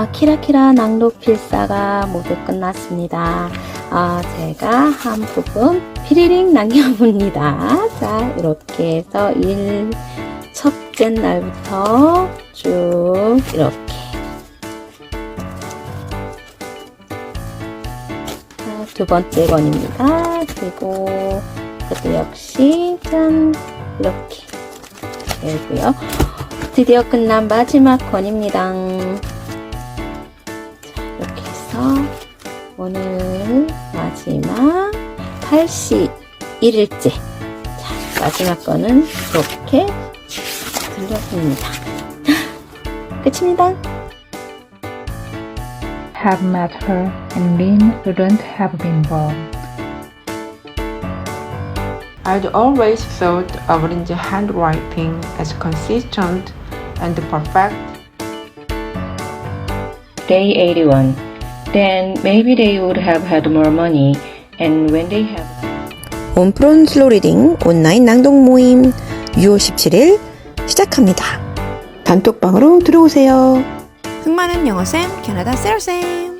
아, 키라키라 낭독 필사가 모두 끝났습니다. 아, 제가 한 부분 피리링 남겨봅니다. 자, 이렇게 해서 일 첫째 날부터 쭉 이렇게. 자, 두 번째 권입니다. 그리고 이것도 역시 짠 이렇게 되고요. 드디어 끝난 마지막 권입니다. 자, 이렇게 해서 오늘 마지막 81일째. 자, 마지막 거는 이렇게 들렸습니다. 끝입니다. have met her and Lynn wouldn't have been born. I'd always thought of Lin's handwriting as consistent and perfect. Day 81. Then maybe they would have had more money and when they have 온프론 슬로 리딩 온라인 낭독 모임 6월 17일 시작합니다. 단톡방으로 들어오세요. 흥많은 영어쌤 캐나다 셀쌤